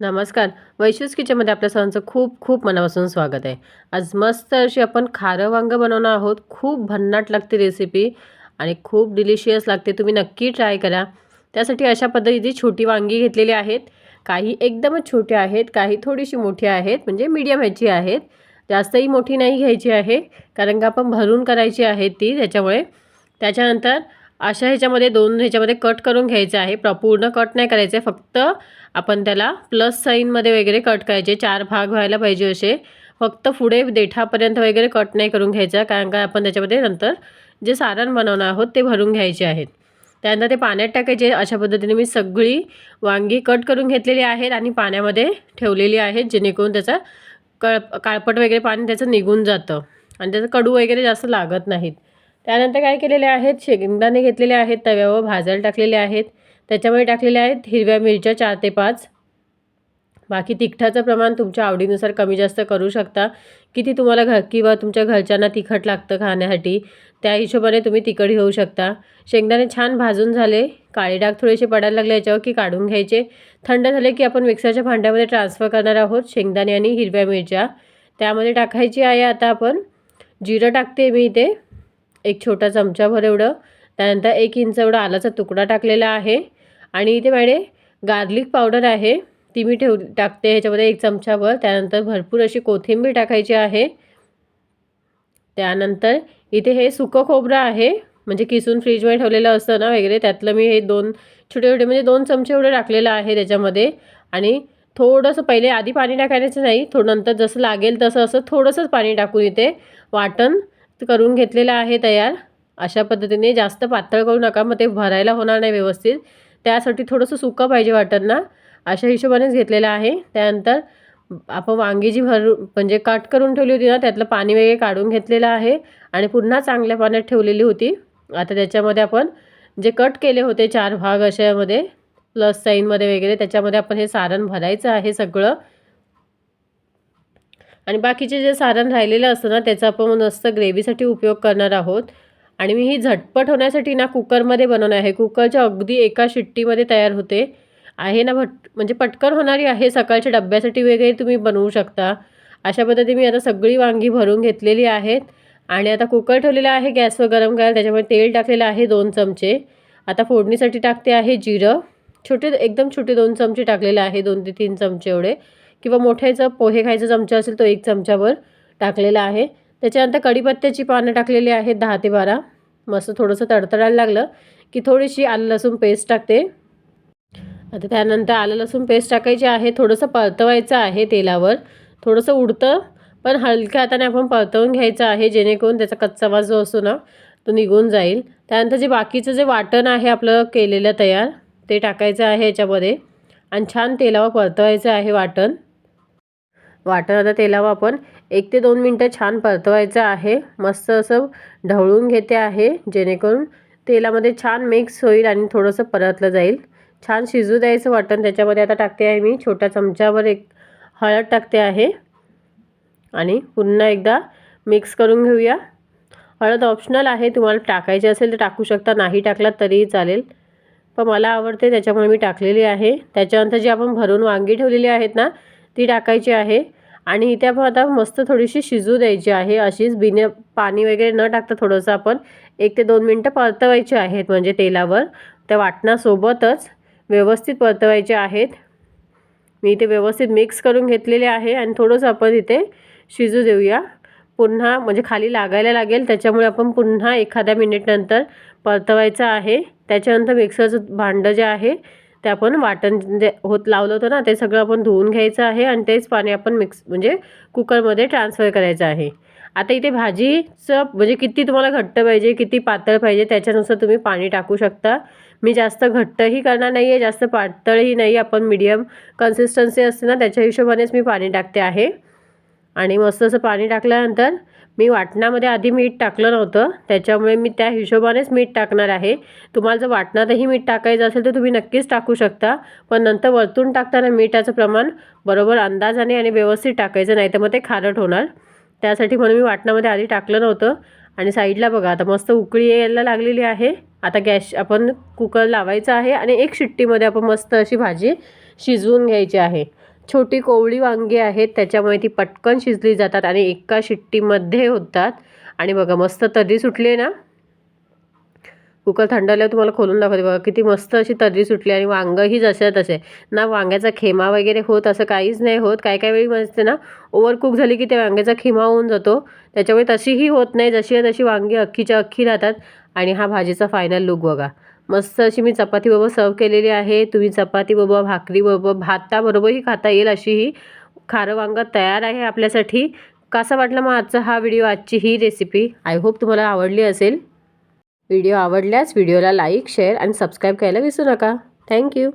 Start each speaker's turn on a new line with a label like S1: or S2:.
S1: नमस्कार. वैशूस किचनमध्ये आपल्या सर्वांचं खूप खूप मनापासून स्वागत आहे. आज मस्त अशी आपण खारं वांगं बनवणार आहोत. खूप भन्नाट लागते रेसिपी आणि खूप डिलिशियस लागते. तुम्ही नक्की ट्राय करा. त्यासाठी अशा पद्धतीची छोटी वांगी घेतलेली आहेत. काही एकदमच छोटे आहेत काही थोडीशी मोठी आहेत म्हणजे मीडियम ह्याची आहेत. जास्तही मोठी नाही घ्यायची आहे कारण का आपण भरून करायची आहे ती त्याच्यामुळे. त्याच्यानंतर अशा ह्याच्यामध्ये दोन ह्याच्यामध्ये कट करून घ्यायचं आहे. प्र पूर्ण कट नाही करायचं आहे फक्त आपण त्याला प्लस साईनमध्ये वगैरे कट करायचे. चार भाग व्हायला पाहिजे असे. फक्त पुढे देठापर्यंत वगैरे कट नाही करून घ्यायचा. कारण का आपण त्याच्यामध्ये नंतर जे सारण बनवणार आहोत ते भरून घ्यायचे आहेत. त्यानंतर ते पाण्यात टाकायचे. अशा पद्धतीने मी सगळी वांगी कट करून घेतलेली आहेत आणि पाण्यामध्ये ठेवलेली आहेत जेणेकरून त्याचा कळ काळपट वगैरे पाणी त्याचं निघून जातं. आणि त्याचं कडू वगैरे जास्त लागत नाहीत. त्यानंतर काय केलेले आहेत? शेंगदाणे घेतलेले आहेत तव्यावर भाजायला टाकलेले आहेत. त्याच्यामध्ये टाकलेले आहेत हिरव्या मिरच्या चार ते पाच. बाकी तिखटाचं प्रमाण तुमच्या आवडीनुसार कमी जास्त करू शकता. किती तुम्हाला घर किंवा तुमच्या घरच्यांना तिखट लागतं खाण्यासाठी त्या हिशोबाने तुम्ही तिखट घेऊ शकता. शेंगदाणे छान भाजून झाले. काळे डाग थोडेसे पडायला लागले याच्यावर की काढून घ्यायचे. थंड झाले की आपण मिक्सरच्या भांड्यामध्ये ट्रान्सफर करणार आहोत शेंगदाणे आणि हिरव्या मिरच्या. त्यामध्ये टाकायची आहे आता आपण. जिरं टाकते मी इथे. एक छोटा चमचाभर एवढं. त्यानंतर एक इंच एवढा आलाचा तुकडा टाकलेला आहे. आणि इथे मॅडे गार्लिक पावडर आहे. ती मी ठेव टाकते ह्याच्यामध्ये एक चमचाभर. त्यानंतर भरपूर अशी कोथिंबीर टाकायची आहे. त्यानंतर इथे हे सुकं खोबरं आहे. म्हणजे किसून फ्रीजमध्ये ठेवलेलं असतं ना वगैरे त्यातलं मी हे दोन छोटे छोटे म्हणजे दोन चमचे एवढे टाकलेलं आहे त्याच्यामध्ये. आणि थोडंसं पहिले आधी पाणी टाकायचं नाही थोडं नंतर जसं लागेल तसं असं थोडंसंच पाणी टाकून इथे वाटण करून घेतलेलं आहे तयार. अशा पद्धतीने जास्त पातळ करू नका मग ते भरायला होणार नाही व्यवस्थित. त्यासाठी थोडंसं सुकं पाहिजे वाटण ना. अशा हिशोबानेच घेतलेलं आहे. त्यानंतर आपण वांगी जी भरू म्हणजे कट करून ठेवली होती ना त्यातलं पाणी वगैरे काढून घेतलेलं आहे आणि पुन्हा चांगल्या पाण्यात ठेवलेली होती. आता त्याच्यामध्ये आपण जे कट केले होते चार भाग अशामध्ये प्लस साईनमध्ये वगैरे त्याच्यामध्ये आपण हे सारण भरायचं आहे सगळं. आणि बाकीचे जे सारण राहिलेलं असतं ना त्याचा आपण मस्त ग्रेव्हीसाठी उपयोग करणार आहोत. आणि मी ही झटपट होण्यासाठी ना कुकरमध्ये बनवणार आहे. कुकरच्या अगदी एका शिट्टीमध्ये तयार होते. आहे ना भट म्हणजे पटकन होणारी आहे. सकाळच्या डब्यासाठी वगैरे तुम्ही बनवू शकता. अशा पद्धतीने मी आता सगळी वांगी भरून घेतलेली आहेत. आणि आता कुकर ठेवलेला आहे गॅसवर गरम करायला. त्याच्यामुळे तेल टाकलेलं आहे दोन चमचे. आता फोडणीसाठी टाकते आहे जिरं. छोटे एकदम छोटे दोन चमचे टाकलेले आहे. दोन ते तीन चमचे एवढे. किंवा मोठ्याचा पोहे खायचा चमचा असेल तो एक चमचाभर टाकलेला आहे. त्याच्यानंतर कढीपत्त्याची पानं टाकलेली आहेत दहा ते बारा. मस्त थोडंसं तडतडायला लागलं की थोडीशी आलं लसूण पेस्ट टाकते. आता त्यानंतर आलं लसूण पेस्ट टाकायची आहे. थोडंसं परतवायचं आहे तेलावर. थोडंसं उडतं पण हलक्या हाताने आपण परतवून घ्यायचं आहे जेणेकरून त्याचा कच्चा वास जो असतो ना तो निघून जाईल. त्यानंतर जे बाकीचं जे वाटण आहे आपलं केलेलं तयार ते टाकायचं आहे याच्यामध्ये. आणि छान तेलावर परतवायचं आहे वाटण. वाटण आता तेलावर आपण एक ते दोन मिनटं छान परतवायचं आहे. मस्त असं ढवळून घेते आहे जेणेकरून तेलामध्ये छान मिक्स होईल आणि थोडंसं परतलं जाईल. छान शिजू द्यायचं वाटण. त्याच्यामध्ये आता टाकते आहे मी छोट्या चमच्यावर एक हळद टाकते आहे. आणि पुन्हा एकदा मिक्स करून घेऊया. हळद ऑप्शनल आहे. तुम्हाला टाकायची असेल तर टाकू शकता. नाही टाकलात तरीही चालेल. पण मला आवडते. त्याच्यामुळे मी टाकलेली आहे. त्याच्यानंतर जी आपण भरून वांगी ठेवलेली आहेत ना ती टाकायची आहे. आणि इथे आपण आता मस्त थोडीशी शिजू द्यायची आहे. अशीच बिने पाणी वगैरे न टाकता थोडंसं आपण एक ते दोन मिनटं परतवायचे आहेत. म्हणजे तेलावर. त्या वाटणासोबतच व्यवस्थित परतवायचे आहेत. मी इथे व्यवस्थित मिक्स करून घेतलेले आहे. आणि थोडंसं आपण इथे शिजू देऊया. पुन्हा म्हणजे खाली लागायला लागेल. त्याच्यामुळे आपण पुन्हा एखाद्या मिनिटनंतर परतवायचं आहे. त्याच्यानंतर मिक्सरचं भांडं जे आहे ते आपण वाटण जे होत लावलं होतं ना ते सगळं आपण धुवून घ्यायचं आहे आणि तेच पाणी आपण मिक्स म्हणजे कुकरमध्ये ट्रान्सफर करायचं आहे. आता इथे भाजीचं म्हणजे किती तुम्हाला घट्ट पाहिजे किती पातळ पाहिजे त्याच्यानुसार तुम्ही पाणी टाकू शकता. मी जास्त घट्टही करणार नाही आहे जास्त पातळही नाही आपण मीडियम कन्सिस्टन्सी असते ना त्याच्या हिशोबानेच मी पाणी टाकते आहे. आणि मस्त असं पाणी टाकल्यानंतर मी वाटणामध्ये आधी मीठ टाकलं नव्हतं. त्याच्यामुळे मी त्या हिशोबानेच मीठ टाकणार आहे. तुम्हाला जर वाटणातही मीठ टाकायचं असेल तर तुम्ही नक्कीच टाकू शकता. पण नंतर वरतून टाकताना मिठाचं प्रमाण बरोबर अंदाजाने आणि व्यवस्थित टाकायचं नाही तर मग ते खारट होणार. त्यासाठी म्हणून मी वाटणामध्ये आधी टाकलं नव्हतं. आणि साईडला बघा आता मस्त उकळी यायला लागलेली आहे. आता गॅस आपण कुकर लावायचा आहे आणि एक शिट्टीमध्ये आपण मस्त अशी भाजी शिजवून घ्यायची आहे. छोटी कोवळी वांगी आहेत त्याच्यामुळे ती पटकन शिजली जातात आणि एका शिट्टीमध्ये होतात. आणि बघा मस्त तर्री सुटली आहे ना? कुकर थंडल्यावर तुम्हाला खोलून दाखवते बघा किती मस्त अशी तर्री सुटली आणि वांगंही जसे तसे. ना वांग्याचा खेमा वगैरे होत असं काहीच नाही होत. काय काय वेळी म्हणते ना ओव्हर कुक झाली की ते वांग्याचा खेमा होऊन जातो. त्याच्यामुळे तशीही होत नाही जशी आहे तशी वांगी अख्खीच्या अख्खी राहतात. आणि हा भाजीचा फायनल लुक बघा. मस्त अशी मी चपाती बरोबर सर्व केलेली आहे. तुम्ही चपाती बरोबर भाकरी बरोबर भाताबरोबरही खाता येईल अशी ही खारं वांगं तयार आहे आपल्यासाठी. कसा वाटला मग आजचा हा व्हिडिओ आजची ही रेसिपी आय होप तुम्हाला आवडली असेल. व्हिडिओ आवडल्यास व्हिडिओला लाईक शेअर आणि सबस्क्राईब करायला विसरू नका. थँक्यू